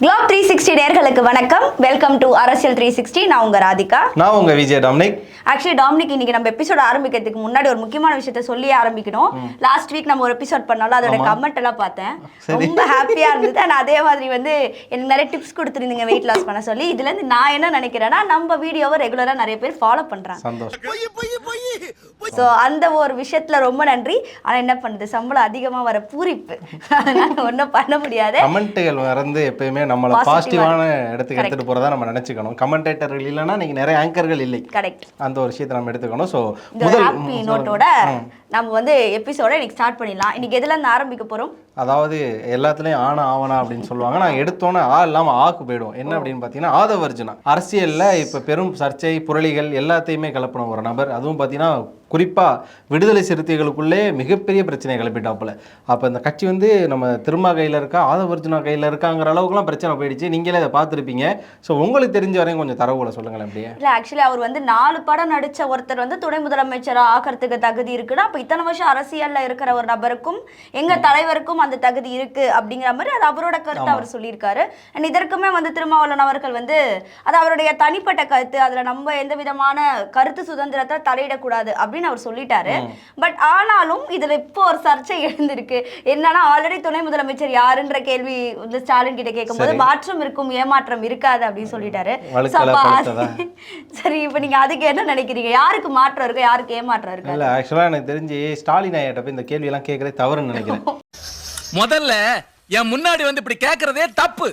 Globe three sixty நேர்களுக்கு வணக்கம். Welcome to அரசியல் த்ரீ சிக்ஸ்டி நான் உங்க ராதிகா. நான் உங்க விஜய் டாம்னிக். ஆக்சுவலி டாமினிக் இன்னைக்கு நம்ம எபிசோட் ஆரம்பிக்கிறதுக்கு முன்னாடி ஒரு முக்கியமான விஷயத்த சொல்லி ஆரம்பிக்கணும். லாஸ்ட் வீக் நம்ம ஒரு எபிசோட் பண்ணாலும் அதோட கமெண்ட் எல்லாம் பார்த்தேன். ரொம்ப ஹாப்பியா இருந்தது. அண்ட் அதே மாதிரி வந்து எனக்கு நிறைய டிப்ஸ் கொடுத்துருந்தீங்க வெயிட் லாஸ் பண்ண சொல்லி. இதுல இருந்து நான் என்ன நினைக்கிறேன்னா நம்ம வீடியோவை ரெகுலரா நிறைய பேர் ஃபாலோ பண்றாங்க. ஸோ அந்த ஒரு விஷயத்துல ரொம்ப நன்றி. ஆனா என்ன பண்ணுது? சம்பளம் அதிகமா வர பூரிப்பு. அதனால ஒன்றும் பண்ண முடியாது. கமெண்ட்டுகள் வந்து எப்பயுமே நம்மளை Positive-ஆன. பாசிட்டிவான இடத்துக்கு எடுத்துட்டு போறதா நம்ம நினைச்சுக்கணும். கமெண்டேட்டர்கள் இல்லைன்னா இன்னைக்கு நிறைய ஆங்கர்கள் இல்லை. கரெக்ட் அந்த ஒரு விஷயத்தை நம்ம எடுத்துக்கணும். ஸோ முதல் நோட்டோட நம்ம வந்து எபிசோட இன்னைக்கு ஸ்டார்ட் பண்ணிடலாம். இன்னைக்கு எதுல இருந்து ஆரம்பிக்க போறோம்? அதாவது எல்லாத்துலயும் ஆனா ஆவனா அப்படின்னு சொல்லுவாங்க. நான் எடுத்தோன்னே ஆ இல்லாம ஆக்கு போயிடும். என்ன அப்படின்னு பார்த்தீங்கன்னா ஆதவர்ஜுனா. அரசியல்ல இப்ப பெரும் சர்ச்சை புரளிகள் எல்லாத்தையுமே கிளப்பின ஒரு நபர். அதுவும் பார்த்தீங்கன்னா குறிப்பா விடுதலை சிறுத்தைகளுக்குள்ளே மிகப்பெரிய பிரச்சனையை கிளப்பிட்டாப்புல. அப்ப இந்த கட்சி வந்து நம்ம திருமா கையில இருக்கா ஆதவர்ஜுனா கையில இருக்காங்கிற அளவுக்குலாம் பிரச்சனை போயிடுச்சு. நீங்களே இதை பார்த்துருப்பீங்க. ஸோ உங்களுக்கு தெரிஞ்ச வரையும் கொஞ்சம் தரவுகளை சொல்லுங்களேன் அப்படியே. இல்ல ஆக்சுவலி அவர் வந்து நாலு படம் நடிச்ச ஒருத்தர் வந்து துணை முதலமைச்சரா ஆக்கிறதுக்கு தகுதி இருக்குன்னா அப்ப இத்தனை வருஷம் அரசியல்ல இருக்கிற ஒரு நபருக்கும் எங்க தலைவருக்கும் அந்த தகுதி இருக்கு அப்படிங்கிற மாதிரி அது அவரோட கருத்து அவர் சொல்லியிருக்காரு. அண்ட் இதற்குமே வந்து திருமாவளவன் அவர்கள் வந்து அது அவருடைய தனிப்பட்ட கருத்து அதுல நம்ம எந்த விதமான கருத்து சுதந்திரத்தை தலையிடக்கூடாது அப்படின்னு அவர் சொல்லிட்டாரு. பட் ஆனாலும் இதுல இப்போ ஒரு சர்ச்சை எழுந்திருக்கு. என்னன்னா ஆல்ரெடி துணை முதலமைச்சர் யாருன்ற கேள்வி வந்து ஸ்டாலின் கிட்ட கேட்கும்போது. மாற்றம் இருக்கும் ஏமாற்றம் இருக்காது அப்படின்னு சொல்லிட்டாரு. சரி இப்போ நீங்க அதுக்கு என்ன நினைக்கிறீங்க? யாருக்கு மாற்றம் இருக்கு யாருக்கு ஏமாற்றம் இருக்கு இல்ல ஆக்சுவலா எனக்கு தெரிஞ்சு ஸ்டாலின் ஐயாட்ட போய் இந்த கேள்வி எல்லாம் கேட்கறதே தவறுன்னு நினைக்கிறேன். முதல்ல என் முன்னாடி வந்து இப்படி கேக்குறதே தப்பு.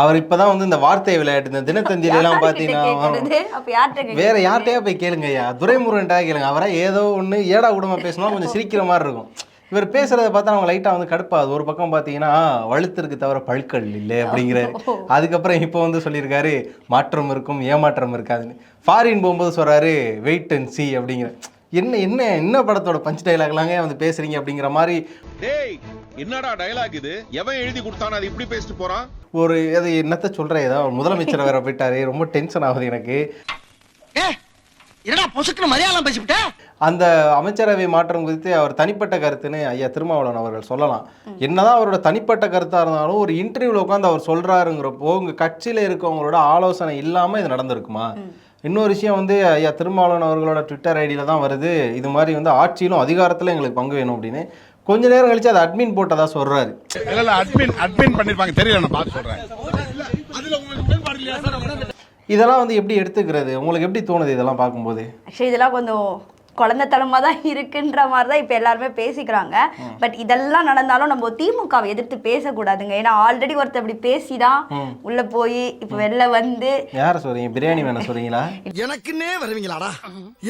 அவர் இப்பதான் வந்து இந்த வார்த்தை விளையாட்டு இந்த தினத்தந்தியில எல்லாம் பாத்தீங்கன்னா? வேற யார்கிட்டயா போய் கேளுங்க ஐயா. துரைமுருகன்டா கேளுங்க. அவரா ஏதோ ஒண்ணு ஏடா கூடமா பேசினா கொஞ்சம் சிரிக்கிற மாதிரி இருக்கும். இவர் பேசுறத பார்த்தா அவங்க லைட்டா வந்து கடுப்பாது ஒரு பக்கம் பாத்தீங்கன்னா வழுத்திற்கு தவிர பழுக்கள் இல்லை அப்படிங்கிறாரு அதுக்கப்புறம் இப்போ வந்து சொல்லியிருக்காரு மாற்றம் இருக்கும் ஏமாற்றம் இருக்காதுன்னு. ஃபாரின் போகும்போது சொல்றாரு வெயிட் அண்ட் சி அப்படிங்கிற. என்ன என்ன என்ன படத்தோட பஞ்ச் டைலாக்லாங்க வந்து பேசுறீங்க அப்படிங்கிற மாதிரி. டேய் என்னடா டயலாக் இது? எவன் எழுதி கொடுத்தானோ அது இப்படி பேசிட்டு போறான்? ஒரு அது என்னத்த சொல்றேன் ஏதாவது முதலமைச்சர் வேற போயிட்டாரு. ரொம்ப டென்ஷன் ஆகுது எனக்கு. என்னடா பொசுக்குன்னு மலையாளம் பேசிவிட்ட? அந்த அமைச்சரவை மாற்றம் குறித்து அவர் தனிப்பட்ட கருத்துன்னு ஐயா திருமாவளவன் அவர்கள் சொல்லலாம். என்னதான் அவரோட தனிப்பட்ட கருத்தா இருந்தாலும் ஒரு இன்டர்வியூல உட்காந்து அவர் சொல்றாருங்கிறப்போ உங்க கட்சியில இருக்கவங்களோட ஆலோசனை இல்லாம இது நடந்திருக்குமா? இன்னொரு விஷயம் வந்து ஐயா திருமாவளவன் அவர்களோட ட்விட்டர் ஐடியில தான் வருது. இது மாதிரி வந்து ஆட்சியிலும் அதிகாரத்துல எங்களுக்கு பங்கு வேணும் அப்படின்னு. கொஞ்ச நேரம் கழிச்சு அதை அட்மின் போட்டதா சொல்றாரு. இல்ல இல்ல அட்மின் அட்மின் பண்ணிருப்பாங்க. தெரியல நான் பார்த்து சொல்றேன். இதெல்லாம் வந்து எப்படி எடுத்துக்கிறது? உங்களுக்கு எப்படி தோணுது இதெல்லாம் பார்க்கும்போது? ஆக்சுவலி இதெல்லாம் கொஞ்சம் குழந்தைத்தனமா தான் இருக்குன்ற மாதிரி தான் இப்போ எல்லாருமே பேசிக்கிறாங்க. பட் இதெல்லாம் நடந்தாலும் நம்ம திமுகவை எதிர்த்து பேசக்கூடாதுங்க. ஏன்னா ஆல்ரெடி ஒருத்தர் இப்படி பேசிதான் உள்ள போய் இப்போ வெளில வந்து யார சொல்றீங்க? பிரியாணி வேணும் சொல்றீங்களா? எனக்குன்னே வருவீங்களாடா?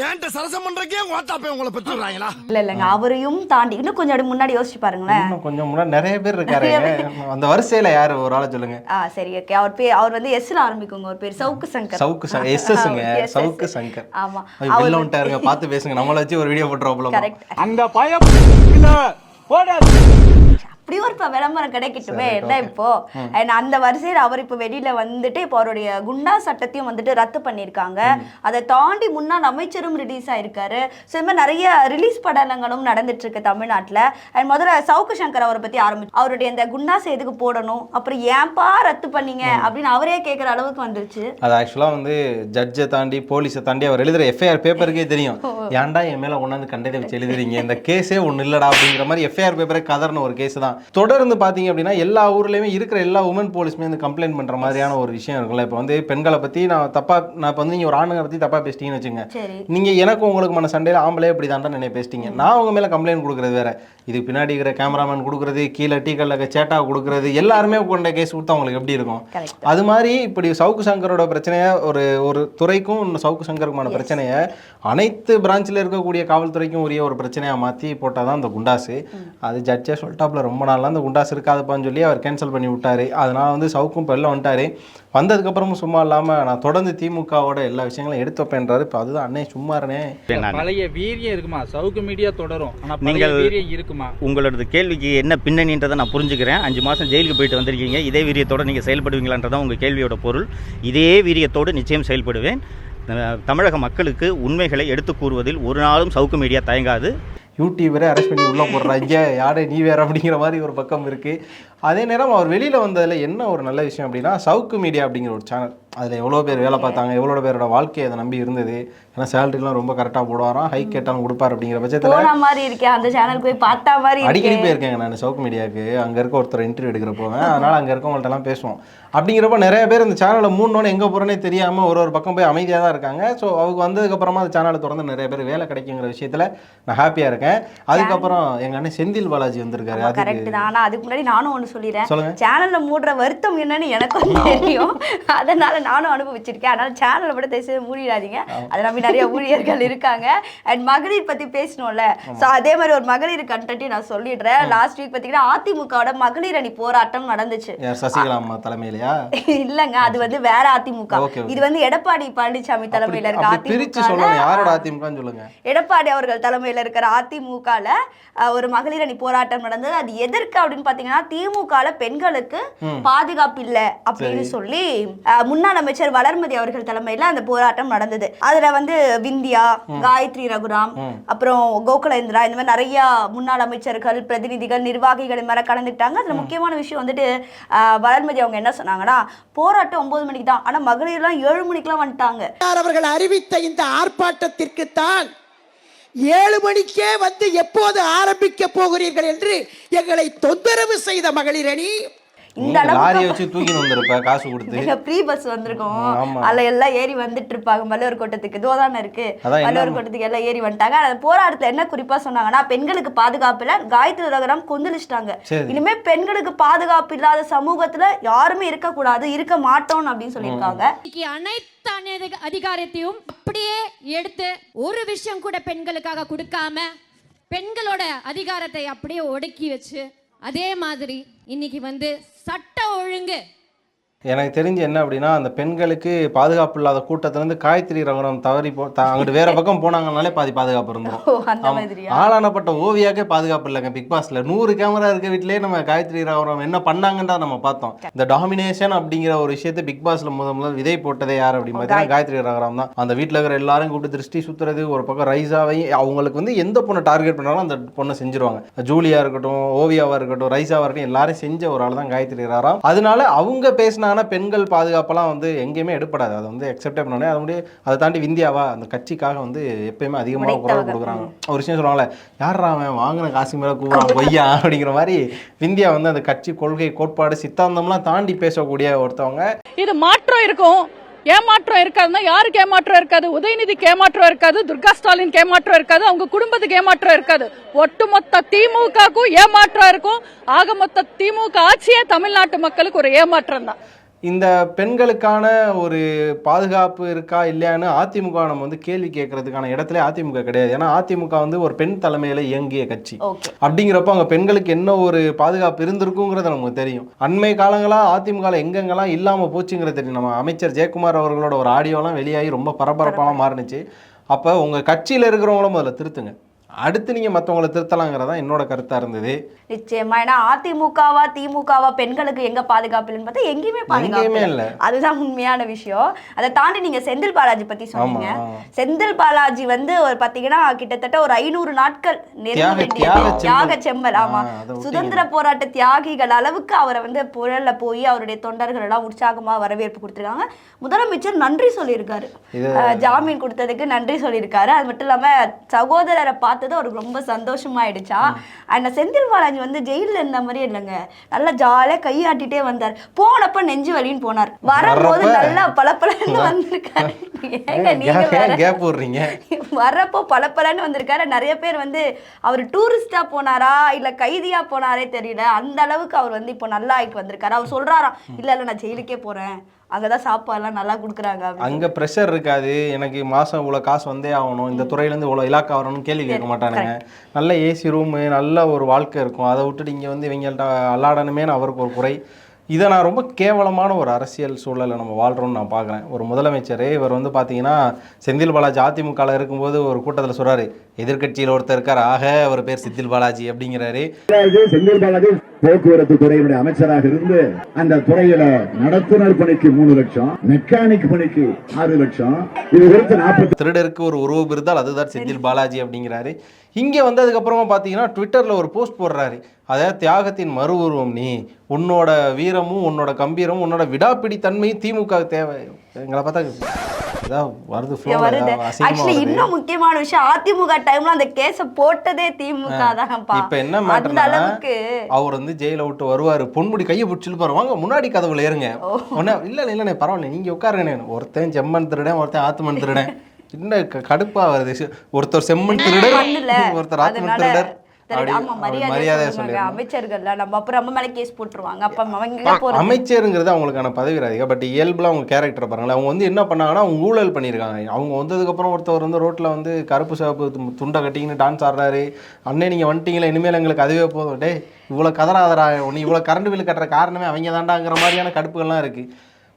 ஏன்ட்ட சரசம் பண்றக்கே ஓட்டாப்பே உங்களை பெற்றுறாங்களா? இல்ல இல்லைங்க. அவரையும் தாண்டி இன்னும் கொஞ்சம் அப்படி முன்னாடி யோசிச்சு பாருங்களேன். இன்னும் கொஞ்சம் முன்னாடி நிறைய பேர் இருக்காரு அந்த வரிசையில யாரு? ஒரு ஆளை சொல்லுங்க. ஆ சரி ஓகே அவர் பேர் அவர் வந்து எஸ்ல ஆரம்பிக்குங்க. அவர் பேர் சவுக்கு சங்கர். சவுக்கு சங்கர் எஸ்எஸ்ங்க. சவுக்கு சங்கர். ஆமா. வெளில வந்துட்டாருங்க. பார்த்து பேசுங்க. நம்மள வச்சு ஒரு வீடியோ போட்டுருவோம் கரெக்ட் அந்த பயம் போடாது. ஒரு இப்ப விளம்பரம் கிடைக்கட்டுமே? என்ன இப்போ? And அந்த வரிசையில் அவர் இப்போ வெளியில வந்துட்டு இப்போ அவருடைய குண்டா சட்டத்தையும் வந்துட்டு ரத்து பண்ணியிருக்காங்க. அதை தாண்டி முன்னாள் அமைச்சரும் ரிலீஸ் ஆயிருக்காரு. ஸோ மாதிரி நிறைய ரிலீஸ் படலங்களும் நடந்துட்டு இருக்கு தமிழ்நாட்டுல. அண்ட் முதல்ல சவுக்கு சங்கர் அவரை பத்தி ஆரம்பிச்சு அவருடைய இந்த குண்டாஸ் எதுக்கு போடணும். அப்புறம் ஏன்பா ரத்து பண்ணீங்க? அப்படின்னு அவரே கேட்குற அளவுக்கு வந்துருச்சு. அது ஆக்சுவலாக வந்து ஜட்ஜை தாண்டி போலீஸை தாண்டி அவர் எழுதுற எஃப்ஐஆர் பேப்பருக்கே தெரியும். ஏன்டா என் மேலே கொண்டாந்து கண்டதை வச்சு எழுதுறீங்க? இந்த கேஸே ஒன்றும் இல்லடா அப்படிங்கிற மாதிரி எஃப்ஐஆர் பேப்பரே கதர்ன ஒரு கேஸ் தான். தொடர்ந்து பார்த்தீங்க அப்படின்னா எல்லா ஊர்லேயுமே இருக்கிற எல்லா உமன் போலீஸுமே வந்து கம்ப்ளைண்ட் பண்ணுற மாதிரியான ஒரு விஷயம் இருக்குல்ல இப்போ வந்து பெண்களை பற்றி நான் தப்பா நான் இப்போ வந்து நீங்கள் ஒரு ஆணுங்களை பற்றி தப்பாக பேசிட்டீங்கன்னு வச்சுங்க நீங்கள் எனக்கு உங்களுக்கு மன சண்டையில் ஆம்பளே இப்படி தாண்டா நினைய பேசிட்டீங்க. நான் உங்க மேலே கம்ப்ளைண்ட் கொடுக்குறது வேற. இதுக்கு பின்னாடி இருக்கிற கேமராமேன் கொடுக்குறது கீழே டீ கல்ல சேட்டா கொடுக்குறது எல்லாருமே கொண்ட கேஸ் கொடுத்தா உங்களுக்கு எப்படி இருக்கும்? அது மாதிரி இப்படி சவுக்கு சங்கரோட பிரச்சனையை ஒரு ஒரு துறைக்கும் சவுக்கு சங்கருக்குமான பிரச்சனையை அனைத்து பிரான்ச்சில் இருக்கக்கூடிய காவல்துறைக்கும் உரிய ஒரு பிரச்சனையாக மாற்றி போட்டால் தான் அந்த குண்டாசு. அது ஜட்ஜே சொல்லிட்டாப்புல ரொம்ப நாள்லாம் அந்த குண்டாசு இருக்காதுப்பான்னு சொல்லி அவர் கேன்சல் பண்ணி விட்டாரு. அதனால வந்து சவுக்கும் இப்போ வெளில வந்துட்டாரு. வந்ததுக்கப்புறமும் சும்மா இல்லாமல் நான் தொடர்ந்து திமுகவோட எல்லா விஷயங்களும் எடுத்து வைப்பேன்றாரு. இப்போ அதுதான் அண்ணே சும்மா இருனே பழைய வீரியம் இருக்குமா? சவுக்கு மீடியா தொடரும். ஆனா பழைய நீங்கள் வீரியம் இருக்குமா? உங்களோட கேள்விக்கு என்ன பின்னணின்றதை நான் புரிஞ்சுக்கிறேன். அஞ்சு மாதம் ஜெயிலுக்கு போயிட்டு வந்திருக்கீங்க. இதே வீரியத்தோடு நீங்கள் செயல்படுவீங்களான்றதான் உங்கள் கேள்வியோட பொருள். இதே வீரியத்தோடு நிச்சயம் செயல்படுவேன். தமிழக மக்களுக்கு உண்மைகளை எடுத்து கூறுவதில் ஒரு நாளும் சவுக்கு மீடியா தயங்காது. யூடியூபரே அரெஸ்ட் பண்ணி உள்ளே போடுறாங்க யாரே நீ வேற அப்படிங்கிற மாதிரி ஒரு பக்கம் இருக்குது அதே நேரம் அவர் வெளியில் வந்ததில் என்ன ஒரு நல்ல விஷயம் அப்படின்னா சவுக்கு மீடியா அப்படிங்கிற ஒரு சேனல் அதில் எவ்வளோ பேர் வேலை பார்த்தாங்க எவ்வளோ பேரோட வாழ்க்கை அதை நம்பி இருந்தது? ஏன்னா சேலரிலாம் ரொம்ப கரெக்டாக போடுவாராம் ஹை கேட்டாலும் கொடுப்பார் அப்படிங்கிற பட்சத்தில் மாதிரி இருக்கே அந்த சேனலுக்கு போய் பார்த்தா மாதிரி அடிக்கடி போயிருக்கேங்க நான் சவுக்கு மீடியாவுக்கு அங்கே இருக்க ஒருத்தர் இன்டர்வியூ எடுக்கிற போவேன் அதனால் அங்கே இருக்கவங்கள்ட்டலாம் பேசுவோம். அப்படிங்கிறப்ப நிறைய பேர் இந்த சேனலை மூணுனோன்னு எங்கே போகிறேனே தெரியாமல் ஒரு ஒரு பக்கம் போய் அமைதியாக தான் இருக்காங்க. ஸோ அவங்க வந்ததுக்கப்புறமா அந்த சேனலை திறந்து நிறைய பேர் வேலை கிடைக்குங்கிற விஷயத்தில் நான் ஹாப்பியாக இருக்கேன். அதுக்கப்புறம் எங்கள் அண்ணன் செந்தில் பாலாஜி வந்திருக்காரு. அதுக்கு கரெக்ட் தான். ஆனா அதுக்கு முன்னாடி நானும் ஒண்ணு சொல்லிடுறேன். சேனல்ல மூடுற வருத்தம் என்னன்னு எனக்கும் தெரியும். அதனால நானும் அனுபவிச்சிருக்கேன். அதனால சேனலை விட தயவுசெய்து மூடிடாதீங்க. அதை நம்பி நிறைய ஊழியர்கள் இருக்காங்க. அண்ட் மகளிர் பத்தி பேசணும்ல. சோ அதே மாதிரி ஒரு மகளிர் கண்டென்ட்டையும் நான் சொல்லிடுறேன். லாஸ்ட் வீக் பாத்தீங்கன்னா அதிமுகவோட மகளிர் அணி போராட்டம் நடந்துச்சு. சசிகலா தலைமையிலையா? இல்லங்க அது வந்து வேற அதிமுக. இது வந்து எடப்பாடி பழனிசாமி தலைமையில இருக்க அதிமுக சொல்லுங்க. எடப்பாடி அவர்கள் தலைமையில இருக்கிற அதிமுகல ஒரு மகளிர் அணி போராட்டம் நடந்தது. அது எதற்கு அப்படின்னு பாத்தீங்கன்னா திமுகல பெண்களுக்கு பாதுகாப்பு இல்ல அப்படின்னு சொல்லி அஹ், முன்னாள் அமைச்சர் வளர்மதி அவர்கள் தலைமையில அந்த போராட்டம் நடந்தது. அதுல வந்து விந்தியா காயத்ரி ரகுராம் அப்புறம் கோகுலேந்திரா இந்த மாதிரி நிறைய முன்னாள் அமைச்சர்கள் பிரதிநிதிகள் நிர்வாகிகள் இந்த மாதிரி கலந்துக்கிட்டாங்க. அதுல முக்கியமான விஷயம் வந்துட்டு வளர்மதி அவங்க என்ன சொன்னாங்கன்னா போராட்டம் ஒன்பது மணிக்கு தான் ஆனா மகளிர்லாம் ஏழு மணிக்கெல்லாம் வந்துட்டாங்க. அவர்கள் அறிவித்த இந்த ஆர்ப்பாட்டத்திற்கு தான் ஏழு மணிக்கே வந்து எப்போது ஆரம்பிக்க போகிறீர்கள் என்று எங்களை தொந்தரவு செய்த மகளிர் அணி? இந்த லாரியை அளவுக்கு வச்சு தூக்கின்னு வந்திருப்ப காசு கொடுத்து. ஃப்ரீ பஸ் வந்திருக்கும். அதுல எல்லாம் ஏறி வந்துட்டு இருப்பாங்க மல்லூர் கோட்டத்துக்கு. இதோ தானே இருக்கு. மல்லூர் கோட்டத்துக்கு எல்லாம் ஏறி வந்துட்டாங்க. அந்த போராட்டத்துல என்ன குறிப்பா சொன்னாங்கன்னா பெண்களுக்கு பாதுகாப்பு இல்ல காயத்ரி ரகரம் கொந்தளிச்சிட்டாங்க. இனிமே பெண்களுக்கு பாதுகாப்பு இல்லாத சமூகத்துல யாருமே இருக்கக்கூடாது இருக்க மாட்டோம் அப்படின்னு சொல்லியிருக்காங்க. இன்னைக்கு அனைத்து அதிகாரத்தையும் அப்படியே எடுத்து ஒரு விஷயம் கூட பெண்களுக்காக கொடுக்காம பெண்களோட அதிகாரத்தை அப்படியே ஒடுக்கி வச்சு அதே மாதிரி இன்னைக்கு வந்து சட்ட ஒழுங்கு. எனக்கு தெரிஞ்சு என்ன அப்படின்னா அந்த பெண்களுக்கு பாதுகாப்பு இல்லாத கூட்டத்திலேருந்து காயத்ரி ரகுரம் தவறி போ அங்கிட்டு வேற பக்கம் போனாங்கனாலே பாதி பாதுகாப்பு. மாதிரியா? ஆளானப்பட்ட ஓவியாக்கே பாதுகாப்பு இல்லைங்க பிக் பாஸ்ல. நூறு கேமரா இருக்க வீட்லயே நம்ம காயத்ரி ரகுரம் என்ன பண்ணாங்கன்றத நம்ம பார்த்தோம். இந்த டாமினேஷன் அப்படிங்கிற ஒரு விஷயத்தை பிக் பாஸ்ல முத முதல் விதை போட்டதே யார் அப்படின்னு பார்த்தீங்கன்னா காயத்ரி ரகுரம் தான். அந்த வீட்டில் இருக்கிற எல்லாரும் கூப்பிட்டு திருஷ்டி சுத்துறது ஒரு பக்கம் ரைஸாவை அவங்களுக்கு வந்து எந்த பொண்ணை டார்கெட் பண்ணாலும் அந்த பொண்ணை செஞ்சிருவாங்க. ஜூலியா இருக்கட்டும் ஓவியாவா இருக்கட்டும் ரைஸாவா இருக்கட்டும் எல்லாரும் செஞ்ச ஒரு ஆள் தான் காயத்ரி ரகுரம் அதனால அவங்க பேசினாங்கன்னா பெண்கள் பாதுகாப்பெல்லாம் வந்து எங்கேயுமே எடுப்படாது. அதை வந்து அக்செப்டே பண்ணோடனே அதை முடிய அதை தாண்டி விந்தியாவா அந்த கட்சிக்காக வந்து எப்பயுமே அதிகமாக குரல். கொடுக்குறாங்க. ஒரு விஷயம் சொல்லுவாங்கல்ல யாரா அவன் வாங்கின காசு மேலே கூறான் பொய்யா? அப்படிங்கிற மாதிரி விந்தியா வந்து அந்த கட்சி கொள்கை கோட்பாடு சித்தாந்தம்லாம் தாண்டி பேசக்கூடிய ஒருத்தவங்க. இது மாற்றம் இருக்கும். ஏமாற்றம் இருக்காதுன்னா யாருக்கு ஏமாற்றம் இருக்காது? உதயநிதிக்கு ஏமாற்றம் இருக்காது துர்கா ஸ்டாலினுக்கு ஏமாற்றம் இருக்காது அவங்க குடும்பத்துக்கு ஏமாற்றம் இருக்காது. ஒட்டுமொத்த திமுகவுக்கும் ஏமாற்றம் இருக்கும். ஆக மொத்த திமுக ஆட்சியே தமிழ்நாட்டு மக்களுக்கு ஒரு ஏமாற்றம் தான் இந்த பெண்களுக்கான ஒரு பாதுகாப்பு இருக்கா இல்லையான்னு அதிமுக நம்ம வந்து கேள்வி கேட்கறதுக்கான இடத்துல அதிமுக கிடையாது. ஏன்னா அதிமுக வந்து ஒரு பெண் தலைமையில இயங்கிய கட்சி. அப்படிங்கிறப்ப அங்கே பெண்களுக்கு என்ன ஒரு பாதுகாப்பு இருந்திருக்குங்கிறது நமக்கு தெரியும். அண்மை காலங்களாக அதிமுகவில் எங்கெங்கெல்லாம் இல்லாமல் போச்சுங்கிறது தெரியும். நம்ம அமைச்சர் ஜெயக்குமார் அவர்களோட ஒரு ஆடியோலாம் வெளியாகி ரொம்ப பரபரப்பாலாம் மாறுனுச்சு. அப்போ உங்கள் கட்சியில் இருக்கிறவங்களும் முதல்ல திருத்துங்க. அடுத்து நீங்கள் மற்றவங்களை திருத்தலாங்கிறதா என்னோட கருத்தாக இருந்தது. நிச்சயமா. ஏன்னா அதிமுகவா திமுகவா பெண்களுக்கு எங்க பாதுகாப்பு இல்லைன்னு பார்த்தா எங்கேயுமே பாதுகாப்பு இல்லை. அதுதான் உண்மையான விஷயம். அதை தாண்டி நீங்க செந்தில் பாலாஜி பத்தி சொன்னீங்க. செந்தில் பாலாஜி வந்து ஒரு பாத்தீங்கன்னா கிட்டத்தட்ட ஒரு ஐநூறு நாட்கள் தியாக- செம்மல் ஆமா. சுதந்திர போராட்ட தியாகிகள் அளவுக்கு அவரை வந்து புழல்ல போய் அவருடைய தொண்டர்கள் எல்லாம் உற்சாகமா வரவேற்பு கொடுத்திருக்காங்க. முதலமைச்சர் நன்றி சொல்லியிருக்காரு. ஜாமீன் கொடுத்ததுக்கு நன்றி சொல்லியிருக்காரு. அது மட்டும் இல்லாம சகோதரரை பார்த்தது அவருக்கு ரொம்ப சந்தோஷமாயிடுச்சா? அந்த செந்தில் பாலாஜி வந்து ஜெயில்ல இருந்த மாதிரியே இல்லைங்க. நல்லா ஜாலியா கையாட்டிட்டே வந்தார். போனப்ப நெஞ்சு வலின்னு போனார். வரும்போது நல்லா பளபளன்னு வந்திருக்காரு. ஏங்க நீங்க விடுறீங்க வர்றப்போ பளபளன்னு வந்திருக்காரு. நிறைய பேர் வந்து அவர் டூரிஸ்டா போனாரா இல்ல கைதியா போனாரே தெரியல. அந்த அளவுக்கு அவர் வந்து இப்போ நல்லா ஆயிட்டு வந்திருக்காரு. அவர் சொல்றாராம் இல்ல இல்ல நான் ஜெயிலுக்கே போறேன். அங்கதான் சாப்பாடுலாம் நல்லா கொடுக்குறாங்க. அங்கே ப்ரெஷர் இருக்காது. எனக்கு மாதம் இவ்வளோ காசு வந்தே ஆகணும். இந்த துறையிலேருந்து இவ்வளோ இலாக்கா வரணும்னு கேள்வி கேட்க மாட்டானுங்க. நல்ல ஏசி ரூமு நல்ல ஒரு வாழ்க்கை இருக்கும். அதை விட்டுட்டு இங்கே வந்து இவங்கள்ட்ட அல்லாடணுமேனு அவருக்கு ஒரு குறை. இதை நான் ரொம்ப கேவலமான ஒரு அரசியல் சூழலை நம்ம வாழ்கிறோம்னு நான் பார்க்குறேன். ஒரு முதலமைச்சர் இவர் வந்து பார்த்தீங்கன்னா செந்தில் பாலாஜி அதிமுகவில் இருக்கும்போது ஒரு கூட்டத்தில் சொல்கிறாரு எதிர்க்கட்சியில் ஒருத்தர் இருக்கார் ஆக அவர் பேர் செந்தில் பாலாஜி அப்படிங்கிறாரு. செந்தில் பாலாஜி போக்குவரத்து துறையினுடைய அமைச்சராக இருந்து அந்த துறையில நடத்துனர் பணிக்கு மூணு லட்சம் மெக்கானிக் பணிக்கு ஆறு லட்சம். இது குறித்து நாற்பத்தி திருடருக்கு ஒரு உருவ விருந்தால் அதுதான் செந்தில் பாலாஜி அப்படிங்கிறாரு. இங்கே வந்ததுக்கு அப்புறமா பார்த்தீங்கன்னா ட்விட்டரில் ஒரு போஸ்ட் போடுறாரு. அதாவது தியாகத்தின் மறு உருவம் நீ. உன்னோட வீரமும் உன்னோட கம்பீரமும் உன்னோட விடாப்பிடி தன்மையும் திமுக தேவை. எங்களை பார்த்தா வருது. இன்னும் முக்கியமான விஷயம் அதிமுக டைம்ல அந்த கேஸ போட்டதே திமுக தான்ப்பா இப்ப என்ன மேட்டர்னா அவர் வந்து ஜெயில விட்டு வருவாரு. பொன்முடி கையை பிடிச்சிட்டு பாரு வாங்க முன்னாடி கதவுல ஏறுங்க. உடனே இல்ல இல்லண்ணே பரவாயில்ல நீங்க உட்காருங்கண்ணே. ஒருத்தன் செம்மண் திருடன் ஒருத்தன் ஆத்துமண் திருடன். இன்னும் கடுப்பா வருது ஒருத்தர் செம்மண் திருடர் ஒருத்தர் அதனால திருடர். அமைச்சருங்கிறது அவங்களுக்கான பதவி ராதிகா பட் இயல்புல அவங்க கேரக்டர் பாருங்களேன். அவங்க வந்து என்ன பண்ணாங்கன்னா அவங்க ஊழல் பண்ணியிருக்காங்க. அவங்க வந்ததுக்கு அப்புறம் ஒருத்தவர் வந்து ரோட்ல வந்து கருப்பு சிவப்பு துண்டை கட்டிங்கன்னு டான்ஸ் ஆடுறாரு. அண்ணே நீங்க வந்துட்டீங்களா இனிமேல் எங்களுக்கு அதுவே போதும். டேய் இவ்வளோ கதறாதரா நீ இவ்வளோ கரண்ட் பில் கட்டுற காரணமே அவங்க தாண்டாங்கிற மாதிரியான கடுப்புகள்லாம் இருக்கு.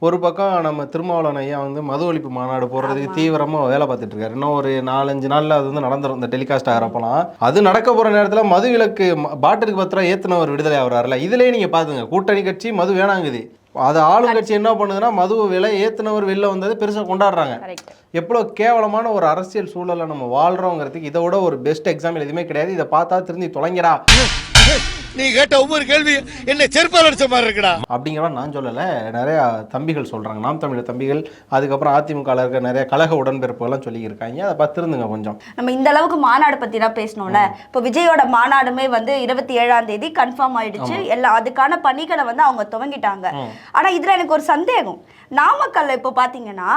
ஒரு பக்கம் நம்ம திருமாவளவன் ஐயா வந்து மது ஒழிப்பு மாநாடு போடுறதுக்கு தீவிரமா வேலை பார்த்துட்டு இருக்காரு. இன்னும் ஒரு நாலஞ்சு நாள்ல அது வந்து நடந்துரும் இந்த டெலிகாஸ்ட் ஆகிறப்பலாம் அது நடக்க போற நேரத்துல மது விலக்கு பாட்டிலுக்கு பத்து ரூபா ஏத்துனவர் விடுதலை ஆகிறாருல இதுலயே நீங்க பாத்துங்க கூட்டணி கட்சி மது வேணாங்குது. அது ஆளுங்கட்சி என்ன பண்ணுதுன்னா மது விலை ஏத்துனவர் வெளில வந்தது பெருசா கொண்டாடுறாங்க. கரெக்ட் எவ்வளோ கேவலமான ஒரு அரசியல் சூழல்ல நம்ம வாழ்றோங்கிறதுக்கு இதை விட ஒரு பெஸ்ட் எக்ஸாம்பிள் எதுவுமே கிடையாது. இதை பார்த்தா திருந்தி தொலைங்கடா. நீ கேட்ட ஒவ்வொரு கேள்வி என்ன செருப்பால் அடிச்ச மாதிரி இருக்குடா. அப்படிங்கிற நான் சொல்லலை. நிறைய தம்பிகள் சொல்றாங்க. நாம் தமிழர் தம்பிகள் அதுக்கப்புறம் அதிமுக இருக்க நிறைய கழக உடன்பிறப்புகள்லாம் சொல்லியிருக்காங்க. அதை பார்த்துருந்துங்க கொஞ்சம். நம்ம இந்த அளவுக்கு மாநாடு பத்தி தான் பேசணும்ல? இப்போ விஜயோட மாநாடுமே வந்து இருபத்தி ஏழாம் தேதி கன்ஃபார்ம் ஆயிடுச்சு. எல்லாம் அதுக்கான பணிகளை வந்து அவங்க துவங்கிட்டாங்க. ஆனா இதுல எனக்கு ஒரு சந்தேகம். நாமக்கல்ல இப்போ பாத்தீங்கன்னா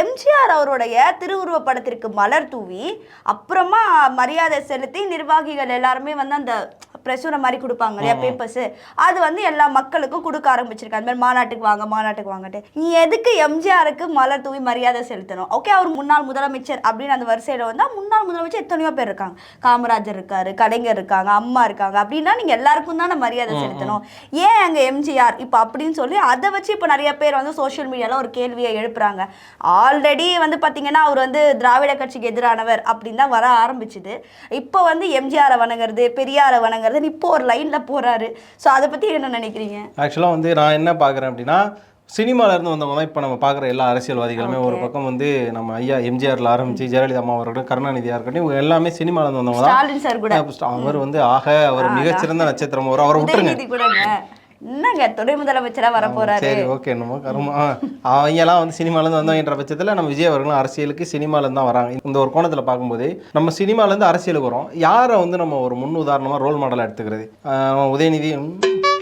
எம்ஜிஆர் அவருடைய திருவுருவ படத்திற்கு மலர் தூவி அப்புறமா மரியாதை செலுத்தி நிர்வாகிகள் எல்லாருமே வந்து அந்த பிரசுரம் மாதிரி கொடுப்பாங்க இல்லையா பேப்பர்ஸ் அது வந்து எல்லா மக்களுக்கும் கொடுக்க ஆரம்பிச்சிருக்காங்க மாதிரி மாநாட்டுக்கு வாங்க மாநாட்டுக்கு வாங்கட்டு நீ எதுக்கு எம்ஜிஆருக்கு மலர் தூவி மரியாதை செலுத்தணும்? ஓகே அவர் முன்னாள் முதலமைச்சர் அப்படின்னு அந்த வரிசையில வந்தா முன்னாள் முதலமைச்சர் எத்தனையோ பேர் இருக்காங்க. காமராஜர் இருக்காரு கலைஞர் இருக்காங்க அம்மா இருக்காங்க. அப்படின்னா நீங்க எல்லாருக்கும் தானே மரியாதை செலுத்தணும். ஏன் அங்க எம்ஜிஆர்? இப்போ அப்படின்னு சொல்லி அதை வச்சு இப்போ நிறைய பேர் வந்து சோஷியல் மீடியால ஒரு கேள்வியை எழுப்புறாங்க. ஆல்ரெடி வந்து பாத்தீங்கன்னா அவர் வந்து திராவிட கட்சிக்கு எதிரானவர் அப்படின்னு தான் வர ஆரம்பிச்சுது. இப்போ வந்து எம்ஜிஆரை வணங்குறது பெரியாரை வணங்குறதுன்னு இப்போ ஒரு லைன்ல போறாரு. ஸோ அதை பத்தி என்ன நினைக்கிறீங்க? ஆக்சுவலாக வந்து நான் என்ன பார்க்குறேன் அப்படின்னா சினிமால இருந்து வந்தவங்க தான் இப்போ நம்ம பார்க்குற எல்லா அரசியல்வாதிகளுமே ஒரு பக்கம் வந்து நம்ம ஐயா எம்ஜிஆர்ல ஆரம்பிச்சு ஜெயலலிதா அம்மா இருக்கட்டும் கருணாநிதியா இருக்கட்டும் இவங்க எல்லாமே சினிமால இருந்து வந்தவங்க தான். அவர் வந்து ஆக அவர் மிகச்சிறந்த நட்சத்திரம் அவர் அவரை விட்டுருங்க. என்னங்க துணை முதலமைச்சரா வர போறாரு சரி ஓகே என்னமோ கருமா அவங்கெல்லாம் வந்து சினிமாலேருந்து வந்தவங்கன்ற பட்சத்தில் நம்ம விஜய் அவர்களும் அரசியலுக்கு சினிமாலேருந்து தான் வராங்க. இந்த ஒரு கோணத்தில் பார்க்கும்போது நம்ம சினிமாலேருந்து அரசியலுக்கு வரோம். யாரை வந்து நம்ம ஒரு முன் உதாரணமாக ரோல் மாடலாக எடுத்துக்கிறது? உதயநிதி ம்,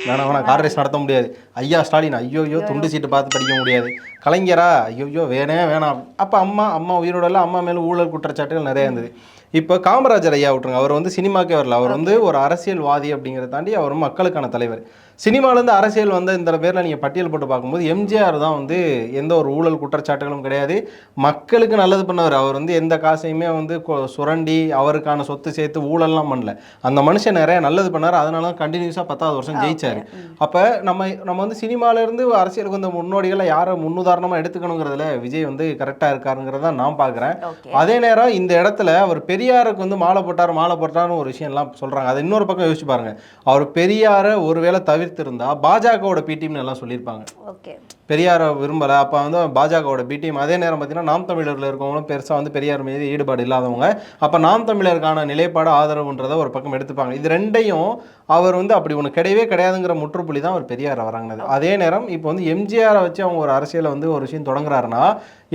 வேணாம் வேணாம் கார் ரேஸ் நடத்த முடியாது. ஐயா ஸ்டாலின் ஐயோ ஐயோ துண்டு சீட்டு பார்த்து படிக்க முடியாது. கலைஞரா? ஐயோ வேணே வேணாம். அப்போ அம்மா அம்மா உயிரோட இல்ல, அம்மா மேலே ஊழல் குற்றச்சாட்டுகள் நிறைய இருந்தது. இப்போ காமராஜர் ஐயா விட்டுருங்க. அவர் வந்து சினிமாக்கே வரல. அவர் வந்து ஒரு அரசியல்வாதி அப்படிங்கிறத தாண்டி அவர் மக்களுக்கான தலைவர். சினிமாலேருந்து அரசியல் வந்த இந்த பேரில் நீங்கள் பட்டியல் போட்டு பார்க்கும்போது எம்ஜிஆர் தான் வந்து எந்த ஒரு ஊழல் குற்றச்சாட்டுகளும் கிடையாது. மக்களுக்கு நல்லது பண்ணவர். அவர் வந்து எந்த காசையுமே வந்து சுரண்டி அவருக்கான சொத்து சேர்த்து ஊழல்லாம் பண்ணல. அந்த மனுஷன் நிறைய நல்லது பண்ணார். அதனால தான் கண்டினியூஸாக பத்தாவது வருஷம் ஜெயிச்சார். அப்போ நம்ம நம்ம வந்து சினிமாலேருந்து அரசியலுக்கு வந்த முன்னோடிகளை யாரை முன்னுதாரணமாக எடுத்துக்கணுங்கிறதுல விஜய் வந்து கரெக்டாக இருக்காருங்கிறத நான் பார்க்குறேன். அதே நேரம் இந்த இடத்துல அவர் பெரியாருக்கு வந்து மாலை போட்டார் மாலை போட்டார்னு ஒரு விஷயம் எல்லாம் சொல்றாங்க. அது இன்னொரு பக்கம் யோசிச்சு பாருங்க. அவர் பெரியாரை ஒருவேளை தவிர்த்திருந்தா பாஜகவோட பிடிஎம்னு எல்லாம் சொல்லியிருப்பாங்க. ஓகே. பெரியாரை விரும்பலை. அப்போ வந்து பாஜகவோட பிடிஎம் அதே நேரம் பார்த்தீங்கன்னா நாம் தமிழரில் இருக்கவங்களும் பெருசாக வந்து பெரியார் மீது ஈடுபாடு இல்லாதவங்க. அப்போ நாம் தமிழருக்கான நிலைப்பாடு ஆதரவுன்றதை ஒரு பக்கம் எடுத்துப்பாங்க. இது ரெண்டையும் அவர் வந்து அப்படி ஒன்று கிடையவே கிடையாதுங்கிற முற்றுப்புள்ளி தான் அவர் பெரியார் வராங்கினது. அதே நேரம் இப்போ வந்து எம்ஜிஆரை வச்சு அவங்க ஒரு அரசியலை வந்து ஒரு விஷயம் தொடங்குறாருன்னா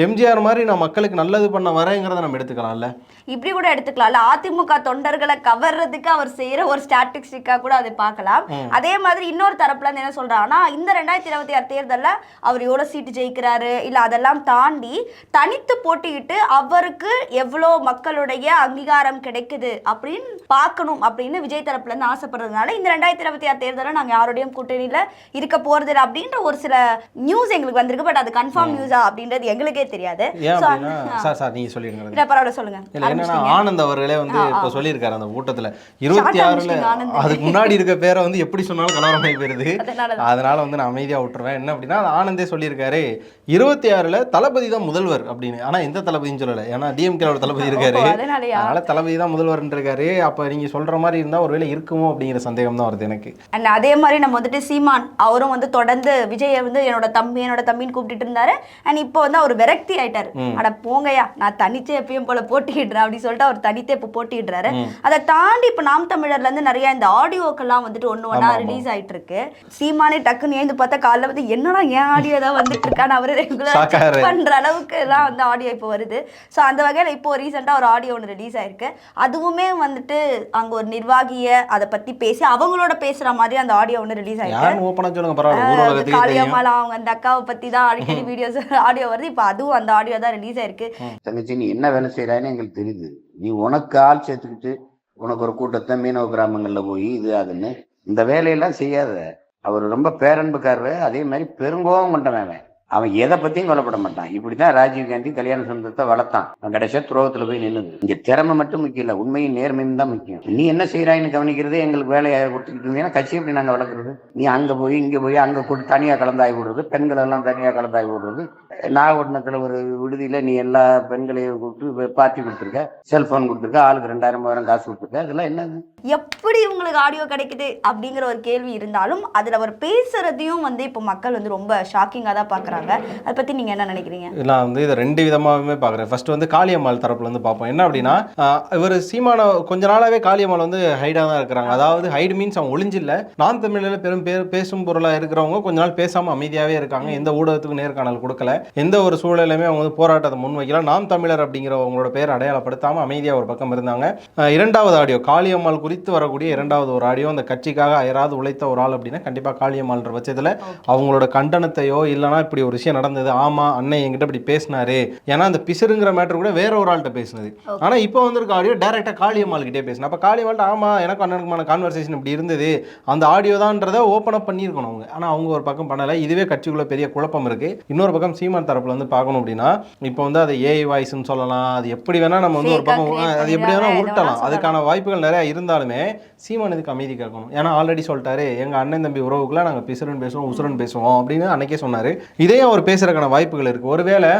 எம்ஜிஆர் மாதிரி நான் மக்களுக்கு நல்லது பண்ண வரேங்கிறத நம்ம எடுத்துக்கலாம்ல. இப்படி கூட எடுத்துக்கலாம்ல. அதிமுக தொண்டர்களை கவர்றதுக்கு அவர் செய்யற ஒரு ஸ்டாட்டிஸ்டிக்கா கூட அதை பார்க்கலாம். அதே மாதிரி இன்னொரு தரப்புல என்ன சொல்றாங்கன்னா இந்த ரெண்டாயிரத்தி இருபத்தி ஆறு தேர்தல்ல அவர் எவ்வளவு சீட்டு ஜெயிக்கிறாரு? இல்ல அதெல்லாம் தாண்டி தனித்து போட்டியிட்டு அவருக்கு எவ்வளோ மக்களுடைய அங்கீகாரம் கிடைக்குது அப்படின்னு பார்க்கணும் அப்படின்னு விஜய் தரப்புல இருந்து ஆசைப்படுறதுனால இந்த ரெண்டாயிரத்தி இருபத்தி ஆறு தேர்தலில் நாங்க யாரோடையும் கூட்டணியில இருக்க போறது இல்ல அப்படின்ற ஒரு சில நியூஸ் எங்களுக்கு வந்திருக்கு. பட் அது கன்ஃபார்ம் நியூஸா அப்படின்றது எங்களுக்கே தெரியாது. சார் சார் நீங்க சொல்லிடுங்க இல்ல பரவாயில்ல சொல்லுங்க. என்னன்னா. ஆனந்த் அவர்களே வந்து இப்போ சொல்லியிருக்காரு அந்த கூட்டத்துல இருபத்தி ஆறுல. அதுக்கு முன்னாடி இருக்க பேரை வந்து எப்படி சொன்னாலும் கலவரமாய் போயிருது. அதனால வந்து நான் அமைதியா விட்டுருவேன் என்ன அப்படின்னா ஆனந்த் ரஜினிகாந்தே சொல்லியிருக்காரு. இருபத்தி ஆறுல தளபதி தான் முதல்வர் அப்படின்னு. ஆனா எந்த தளபதின்னு சொல்லல. ஏன்னா டிஎம்கேவோட தளபதி இருக்காரு? அதனால தளபதி தான் முதல்வர்ன்னு இருக்காரு அப்ப நீங்க சொல்ற மாதிரி இருந்தா ஒருவேளை இருக்குமோ அப்படிங்கிற சந்தேகம் தான் வருது எனக்கு. அண்ட் அதே மாதிரி நம்ம வந்துட்டு சீமான் அவரும் வந்து தொடர்ந்து விஜயை வந்து என்னோட தம்பி என்னோட தம்பின்னு கூப்பிட்டுட்டு இருந்தாரு. அண்ட் இப்போ வந்து அவர் விரக்தி ஆயிட்டாரு. அட போங்கயா நான் தனிச்சே எப்பயும் போல போட்டிடுறேன் அப்படின்னு சொல்லிட்டு அவர் தனித்தே இப்போ போட்டிடுறாரு அதை தாண்டி இப்போ நாம் தமிழர்ல இருந்து நிறைய இந்த ஆடியோக்கெல்லாம் வந்துட்டு ஆமா, ஆமா. ரிலீஸ் ஆயிட்டு இருக்கு சீமானே டக்குன்னு ஏந்து பார்த்தா காலைல வந்து என்னடா ஏன் ஆடியோ தான் வந்துட்டு இருக்கான்னு அவரு ரெகுலர். பண்ற அளவுக்கு எல்லாம் வந்து ஆடியோ இப்போ வருது. ஸோ அந்த வகையில இப்போ ரீசெண்டாக ஒரு ஆடியோ ஒன்று ரிலீஸ் ஆயிருக்கு. அதுவுமே வந்துட்டு அங்க ஒரு நிர்வாகிய அதை பத்தி பேசி அவங்களோட பேசுற மாதிரி அந்த ஆடியோ ஒன்று ரிலீஸ் ஆயிருக்கு. யாருன்னு ஓப்பனா சொல்லுங்க பரவாயில்ல. ஊர் உலகத்துக்கே தெரியும் காளியம்மாள் அவங்க அந்த அக்காவை பத்தி தான் அடிக்கடி வீடியோஸ் ஆடியோ வருது. இப்போ அதுவும் அந்த ஆடியோ தான் ரிலீஸ் ஆயிருக்கு. தங்கச்சி நீ என்ன வேலை செய்யறான்னு எங்களுக்கு தெரியுது. நீ உனக்கு ஆள் சேர்த்துக்கிட்டு உனக்கு ஒரு கூட்டத்தை மீனவ கிராமங்கள்ல போய் இது அதுன்னு இந்த வேலையெல்லாம் செய்யாத. அவர் ரொம்ப பேரன்புக்காரரு அதே மாதிரி பெருங்கோபம் கொண்டவன் அவன். அவன் எதை பத்தியும் கொல்லப்பட மாட்டான். இப்படிதான் ராஜீவ் காந்தி கல்யாண சுந்தரத்தை வளர்த்தான். அவன் கடைசியா துரோகத்துல போய் நின்னுது. இங்க திறமை மட்டும் முக்கியம் இல்ல உண்மையும் நேர்மையும் தான் முக்கியம். நீ என்ன செய்யறாயின்னு கவனிக்கிறதே எங்களுக்கு வேலையை கொடுத்துக்கிட்டு இருந்தீங்கன்னா கட்சி எப்படி நாங்க வளர்க்குறது? நீ அங்க போய் இங்க போய் அங்க கூட்டு தனியா கலந்தாய் விடுறது பெண்கள் எல்லாம் தனியா கலந்தாய் விடுறது நாகப்பட்டினத்துல ஒரு விடுதியில நீ எல்லா பெண்களையும் கூப்பிட்டு பார்ட்டி கொடுத்துருக்க. செல்போன் கொடுத்துருக்க. ஆளுக்கு ரெண்டாயிரம் மூவாயிரம் காசு கொடுத்துருக்க. அதெல்லாம் என்னது? எப்படி உங்களுக்கு ஆடியோ கிடைக்குது அப்படிங்கிற ஒரு கேள்வி இருந்தாலும் அதுல அவர் பேசுறதையும் வந்து இப்போ மக்கள் வந்து ரொம்ப ஷாக்கிங்கா தான் பாக்குறாங்க. அதை பத்தி நீங்க என்ன நினைக்கிறீங்க? நான் வந்து இதை ரெண்டு விதமாகவே பார்க்குறேன் ஃபர்ஸ்ட் வந்து காளியம்மாள் தரப்புல இருந்து பார்ப்போம். என்ன அப்படின்னா இவர் சீமான கொஞ்ச நாளாவே காளியம்மாள் வந்து ஹைடாக தான் இருக்கிறாங்க. அதாவது ஹைடு மீன்ஸ் அவங்க ஒளிஞ்சில்ல நான் தமிழில் பெரும் பேர் பேசும் பொருளாக இருக்கிறவங்க கொஞ்ச நாள் பேசாம அமைதியாவே இருக்காங்க. எந்த ஊடகத்துக்கும் நேர்காணல் கொடுக்கல. எந்த ஒரு சூழலையுமே அவங்க வந்து போராட்டத்தை முன்வைக்கல. நாம் தமிழர் அப்படிங்கிற அவங்களோட பேர் அடையாளப்படுத்தாம அமைதியா ஒரு பக்கம் இருந்தாங்க. இரண்டாவது ஆடியோ காளியம்மாள் குறித்து வரக்கூடிய இரண்டாவது ஒரு ஆடியோ அந்த கட்சிக்காக அயராது உழைத்த ஒரு ஆள் அப்படின்னா கண்டிப்பா காளியம்மாள்ன்ற பட்சத்துல அவங்களோட கண்டனத்தையோ இல்லைனா இப்படி ஒரு விஷயம் நடந்தது. ஆமா அண்ணன் என்கிட்ட இப்படி பேசினாரு. ஏன்னா அந்த பிசுறுங்கிற மேட்டர் கூட வேற ஒரு ஆள்கிட்ட பேசினது. ஆனா இப்போ வந்திருக்க ஆடியோ டைரக்டா காளியம்மாள் கிட்டே பேசினேன் அப்ப காளியம்மாள்ட்ட ஆமா எனக்கு அண்ணனுக்குமான கான்வர்சேஷன் இப்படி இருந்தது. அந்த ஆடியோ தான்றதை ஓப்பன் அப் பண்ணியிருக்கணும் அவங்க. ஆனா அவங்க ஒரு பக்கம் பண்ணல. இதுவே கட்சிக்குள்ள பெரிய குழப்பம் இருக்கு. இன்னொரு பக்கம் சீமான் தரப்புல வந்து பார்க்கணும் அப்படின்னா இப்போ வந்து அது ஏஐ வாய்ஸ்னு சொல்லலாம். அது எப்படி வேணா நம்ம வந்து ஒரு பக்கம் அது எப்படி வேணா உருட்டலாம். அதுக்கான வாய்ப்புகள் நிறைய இருந்தாலுமே சீமான் இதுக்கு அமைதி கேட்கணும். ஏன்னா ஆல்ரெடி சொல்லிட்டாரு எங்க அண்ணன் தம்பி உறவுக்குள்ள நாங்க பிசுரன் பேசுவோம் உசுரன் பேசுவோம் அப்படின்னு அன்னைக்கே சொன்னாரு. இதையும் அவர் பேசுறதுக்கான வாய்ப்புகள் இருக்கு. ஒருவேளை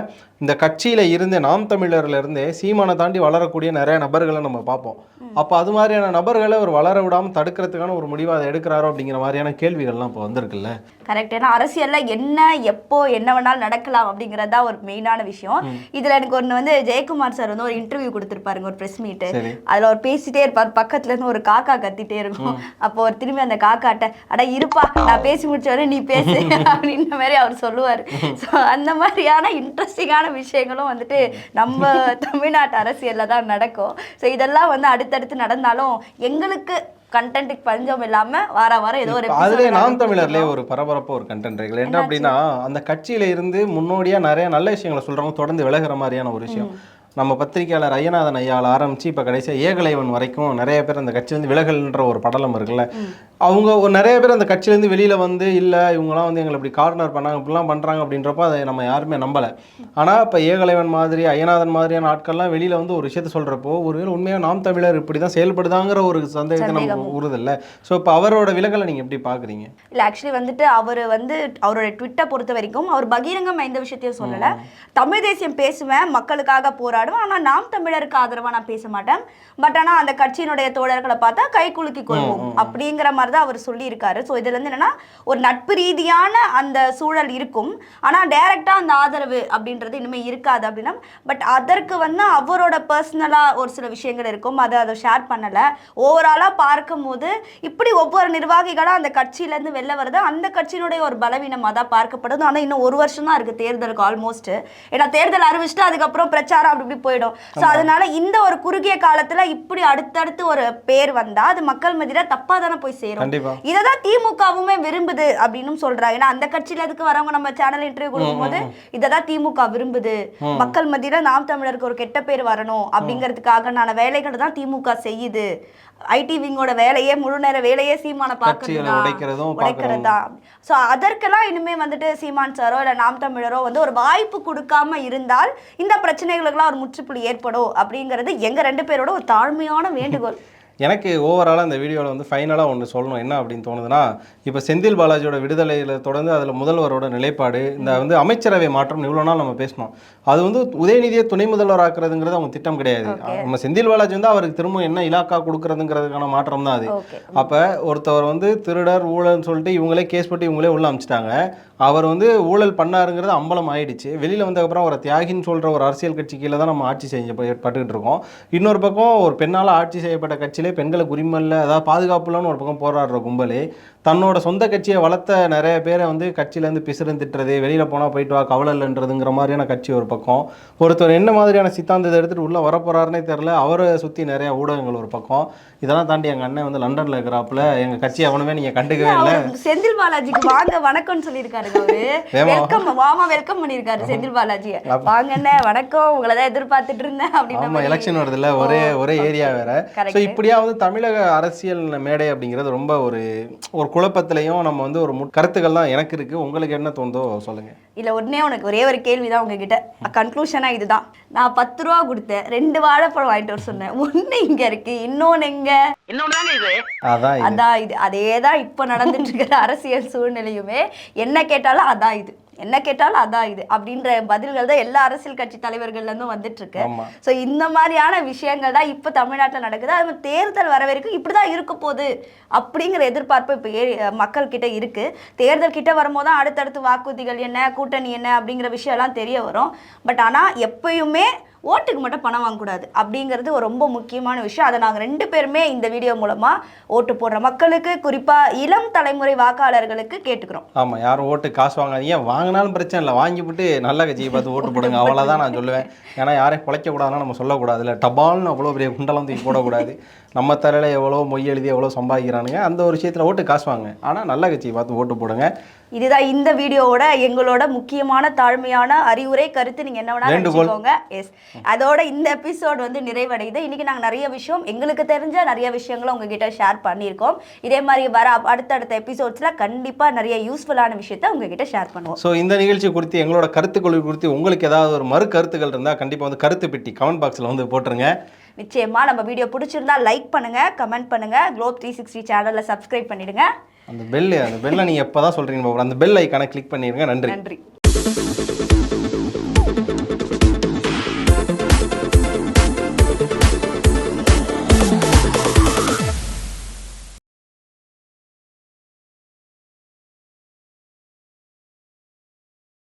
இந்த கட்சியில இருந்து நாம் தமிழர்ல இருந்தே சீமானை தாண்டி வளரக்கூடிய நிறைய நபர்களை நம்ம பார்ப்போம். அப்ப அது மாதிரியான நபர்களை அவர் வளர விடாம தடுக்கிறதுக்கான ஒரு முடிவை அதை எடுக்கிறாரோ அப்படிங்கிற மாதிரியான கேள்விகள்லாம் இப்போ வந்திருக்குல்ல? கரெக்ட் ஏன்னா அரசியல்ல என்ன எப்போ என்ன வேணாலும் நடக்கலாம் அப்படிங்கறதா ஒரு மெயினான விஷயம். இதுல எனக்கு ஒண்ணு வந்து ஜெயக்குமார் சார் வந்து ஒரு இன்டர்வியூ கொடுத்திருப்பாருங்க ஒரு பிரஸ் மீட் சரி. அதுல அவர் பேசிட்டே இருப்பார். பக்கத்துல இருந்து ஒரு காக்கா கத்திட்டே இருக்கும். அப்போ அவர் திரும்பி அந்த காக்காட்ட அட இருப்பா நான் பேசி முடிச்ச வரை நீ பேசு அப்படின்ற மாதிரி அவர் சொல்லுவார். ஸோ அந்த மாதிரியான இன்ட்ரெஸ்டிங்கான விஷயங்களும் வந்துட்டு நம்ம தமிழ்நாட்டு அரசியல்ல தான் நடக்கும். ஸோ இதெல்லாம் வந்து அடுத்தடுத்து நடந்தாலும் எங்களுக்கு கண்டென்ட்டுக்கு பஞ்சம் இல்லாம வார வாரம் ஏதோ ஒரு episode நாம் தமிழர்லயே. ஒரு பரபரப்பா ஒரு கண்டென்ட் இருக்கு. என்ன? அப்படின்னா அந்த கட்சியில இருந்து முன்னோடியா நிறைய நல்ல விஷயங்களை சொல்றவங்க தொடர்ந்து விலகுற மாதிரியான ஒரு விஷயம். நம்ம பத்திரிக்கையாளர் ஐயநாதன் ஐயால ஆரம்பிச்சு இப்ப கடைசியா ஏகலைவன் வரைக்கும் நிறைய பேர் அந்த கட்சியிலேருந்து விலகல்ன்ற ஒரு படலம் இருக்குல்ல. அவங்க ஒரு நிறைய பேர் அந்த கட்சியிலேருந்து வெளியில வந்து இல்ல இவங்கலாம் வந்து எங்களை இப்படி கார்னர் பண்ணாங்க இப்படிலாம் பண்றாங்க அப்படின்றப்ப அதை நம்ம யாருமே நம்பல. ஆனா இப்ப ஏகலைவன் மாதிரி ஐயநாதன் மாதிரியான ஆட்கள்லாம் வெளியில வந்து ஒரு விஷயத்த சொல்றப்போ ஒருவேளை உண்மையா நாம் தமிழர் இப்படிதான் செயல்படுதாங்கிற ஒரு சந்தேகத்தை சந்தேகம். நமக்கு உறுது இல்ல ஸோ இப்போ அவரோட விலகலை நீங்க எப்படி பாக்குறீங்க? இல்ல ஆக்சுவலி வந்துட்டு அவர் வந்து அவரோட ட்விட்டை பொறுத்த வரைக்கும் அவர் பகிரங்கமா எந்த விஷயத்தையும் சொல்லல. தமிழ் தேசியம் பேசுவேன் மக்களுக்காக போராடுவேன் ஆனா நாம் தமிழருக்கு ஆதரவா நான் பேச மாட்டேன். பட் ஆனா அந்த கட்சியினுடைய தோழர்களை பார்த்தா கை குலுக்கி கொள்வோம் அப்படிங்கிற மாதிரி தான் அவர் சொல்லியிருக்காரு. ஸோ இதுல இருந்து என்னன்னா ஒரு நட்பு ரீதியான அந்த சூழல் இருக்கும். ஆனா டைரக்டா அந்த ஆதரவு அப்படின்றது இனிமே இருக்காது அப்படின்னா பட் அதற்கு வந்து அவரோட பர்சனலா ஒரு சில விஷயங்கள் இருக்கும். அதை அதை ஷேர் பண்ணல. ஓவராலா பார்க்கும்போது இப்படி ஒவ்வொரு நிர்வாகிகளும் அந்த கட்சியில இருந்து வெளில வருது அந்த கட்சியினுடைய ஒரு பலவீனமா தான் பார்க்கப்படுது. ஆனா இன்னும் ஒரு வருஷம் தான் இருக்கு தேர்தலுக்கு ஆல்மோஸ்ட் ஏன்னா தேர்தல் அறிவிச்சுட்டு அதுக்கப்புறம் பிரச்சாரம் அப்படி இப்படி போயிடும். ஸோ அதனால இந்த ஒரு குறுகிய காலத்துல இப்படி அடுத்தடுத்து ஒரு பேர் வந்தா அது மக்கள் மத்தியில தப்பா தானே போய் சேரும். இதை தான் திமுகவுமே விரும்புது அப்படின்னு சொல்றாங்க ஏன்னா அந்த கட்சியில எதுக்கு வரவங்க நம்ம சேனல் இன்டர்வியூ கொடுக்கும்போது இதை தான் திமுக விரும்புது. மக்கள் மத்தியில நாம் தமிழருக்கு ஒரு கெட்ட பேர் வரணும் அப்படிங்கிறதுக்காக வேலைகளை தான் திமுக செய்யுது. ஐடி விங்கோட வேலையே முழு நேர வேலையே சீமான கட்சிகளை உடைக்கிறதும் உடைக்கிறது? தான் ஸோ அதற்கெல்லாம் இனிமே வந்துட்டு சீமான் சாரோ இல்லை நாம் தமிழரோ வந்து ஒரு வாய்ப்பு கொடுக்காம இருந்தால் இந்த பிரச்சனைகளுக்கெல்லாம் ஒரு முற்றுப்புள்ளி ஏற்படும் அப்படிங்கிறது எங்க ரெண்டு பேரோட ஒரு தாழ்மையான வேண்டுகோள். எனக்கு ஓவராலாக இந்த வீடியோவில் வந்து ஃபைனலாக ஒன்று சொல்லணும். என்ன அப்படின்னு தோணுதுன்னா இப்போ செந்தில் பாலாஜியோட விடுதலையில் தொடர்ந்து அதில் முதல்வரோட நிலைப்பாடு இந்த வந்து அமைச்சரவை மாற்றம் இவ்வளோ நாள் நம்ம பேசணும் அது வந்து உதயநிதியை துணை முதல்வர் ஆக்குறதுங்கிறது அவங்க திட்டம் கிடையாது. நம்ம செந்தில் பாலாஜி வந்து அவருக்கு திரும்ப என்ன இலாக்கா கொடுக்கறதுங்கிறதுக்கான மாற்றம் தான் அது. அப்போ ஒருத்தவர் வந்து திருடர் ஊழல்னு சொல்லிட்டு இவங்களே கேஸ் போட்டு இவங்களே உள்ள அமிச்சிட்டாங்க. அவர் வந்து ஊழல் பண்ணாருங்கிறது அம்பலம் ஆயிடுச்சு. வெளியில் வந்ததுக்கப்புறம் ஒரு தியாகின்னு சொல்கிற ஒரு அரசியல் கட்சி கீழே தான் நம்ம ஆட்சி செய்ய பட்டுக்கிட்டு இருக்கோம். இன்னொரு பக்கம் ஒரு பெண்ணால் ஆட்சி செய்யப்பட்ட கட்சியிலே பெண்களுக்கு உரிமை இல்லை அதாவது பாதுகாப்புலன்னு ஒரு பக்கம் போராடுற கும்பலே தன்னோட சொந்த கட்சியை வளர்த்த நிறைய பேரை வந்து கட்சியிலேருந்து பிசுறுன்னு திட்டுறது வெளியில் போனால் போயிட்டு வா கவலை இல்லைன்றதுங்கிற மாதிரியான கட்சி ஒரு பக்கம். ஒருத்தர் என்ன மாதிரியான சித்தாந்தத்தை எடுத்துகிட்டு உள்ளே வரப்போறாருனே தெரில அவரை சுற்றி நிறைய ஊடகங்கள் ஒரு பக்கம். இதெல்லாம் தாண்டி எங்கள் அண்ணன் வந்து லண்டனில் இருக்கிறாப்புல எங்கள் கட்சி அவனுமே நீங்கள் கண்டுக்கவே இல்லை செந்தில் பாலாஜிக்கு வாங்க வணக்கம்னு ஏமா? வெல்கம் வாமா? வெல்கம் பண்ணியிருக்காரு செந்தில் பாலாஜியை. வாங்கண்ணே வணக்கம். உங்களை தான் எதிர்பார்த்துட்டு இருந்தேன் மாதிரி. எலெக்ஷன் வருதுல்ல ஒரே ஒரே ஏரியா வேற. ஸோ இப்படியா வந்து தமிழக அரசியல் மேடை அப்படிங்கிறது ரொம்ப ஒரு ஒரு குழப்பத்திலையும் நம்ம வந்து ஒரு மு- கருத்துக்கள் தான் எனக்கு இருக்கு. உங்களுக்கு என்ன தோணுதோ சொல்லுங்க. இல்ல உடனே உனக்கு ஒரே ஒரு கேள்வி தான் உங்ககிட்ட. கன்க்ளூஷனா இதுதான். நான் பத்து ரூபா கொடுத்தேன். ரெண்டு வாழைப்பழம் வாங்கிட்டு வர சொன்னேன். ஒண்ணு இங்க இருக்கு. இன்னொன்னு எங்க? அதான் இது. அதான் இது. அதே தான் இப்போ நடந்துட்டு இருக்கிற அரசியல் சூழ்நிலையுமே. என்ன கேட்டாலும் அதான் இது. என்ன கேட்டாலும் அதான் இது அப்படின்ற பதில்கள் தான் எல்லா அரசியல் கட்சி தலைவர்கள்ல இருந்தும் வந்துட்டு இருக்கு ஆமா. ஸோ இந்த மாதிரியான விஷயங்கள் தான் இப்போ தமிழ்நாட்டில் நடக்குது. அது தேர்தல் வர வரைக்கும் இப்படி தான் இருக்க போகுது அப்படிங்கிற எதிர்பார்ப்பு இப்போ மக்கள் கிட்ட இருக்கு. தேர்தல் கிட்ட வரும்போது தான் அடுத்தடுத்து வாக்குறுதிகள் என்ன கூட்டணி என்ன அப்படிங்கிற விஷயம்லாம் தெரிய வரும். பட் ஆனால் எப்பயுமே ஓட்டுக்கு மட்டும் பணம் வாங்கக்கூடாது அப்படிங்கிறது ஒரு ரொம்ப முக்கியமான விஷயம். அதை நாங்கள் ரெண்டு பேருமே இந்த வீடியோ மூலமாக ஓட்டு போடுற மக்களுக்கு குறிப்பாக இளம் தலைமுறை வாக்காளர்களுக்கு கேட்டுக்கிறோம். ஆமா யாரும் ஓட்டு காசு வாங்காதீங்க. வாங்கினாலும் பிரச்சனை இல்லை. வாங்கிவிட்டு நல்ல கட்சியை பார்த்து ஓட்டு போடுங்க. அவ்வளோதான் நான் சொல்லுவேன். ஏன்னா யாரையும் குலைக்க கூடாதுன்னா நம்ம சொல்லக்கூடாது இல்லை டபால்னு அவ்வளோ பெரிய குண்டலம் தூக்கி போடக்கூடாது. நம்ம தலையில் எவ்வளோ மொய் எழுதி எவ்வளோ சம்பாதிக்கிறானுங்க அந்த ஒரு விஷயத்தில் ஓட்டு காசு வாங்க ஆனால் நல்ல கட்சியை பார்த்து ஓட்டு போடுங்க. இதுதான் இந்த வீடியோவோட எங்களோட முக்கியமான தாழ்மையான அறிவுரை கருத்து நீங்க என்ன வேணாலும். நினைச்சுக்கோங்க எஸ் அதோட இந்த எபிசோட் வந்து நிறைவடையுது. இன்னைக்கு நாங்க நிறைய விஷயம் எங்களுக்கு தெரிஞ்ச நிறைய விஷயங்களை உங்ககிட்ட ஷேர் பண்ணியிருக்கோம். இதே மாதிரி வர அடுத்தடுத்த எபிசோட்ஸ்ல கண்டிப்பா நிறைய யூஸ்ஃபுல்லான விஷயத்த உங்ககிட்ட ஷேர் பண்ணுவோம். ஸோ இந்த நிகழ்ச்சி குறித்து எங்களோட கருத்துக்கள் குறித்து உங்களுக்கு ஏதாவது ஒரு மறு கருத்துக்கள் இருந்தால் கண்டிப்பாக வந்து கருத்து பெட்டி கமெண்ட் பாக்ஸில் வந்து போட்டுருங்க. நிச்சயமா நம்ம வீடியோ பிடிச்சிருந்தா லைக் பண்ணுங்க கமெண்ட் பண்ணுங்க குளோப் த்ரீ சிக்ஸ்டி சேனல்ல சப்ஸ்கிரைப் பண்ணிடுங்க. அந்த பெல் அந்த பெல்லை நீங்கள் எப்போ தான் சொல்கிறீங்க அந்த பெல் ஐக்கானை கிளிக் பண்ணிடுங்க. நன்றி. நன்றி.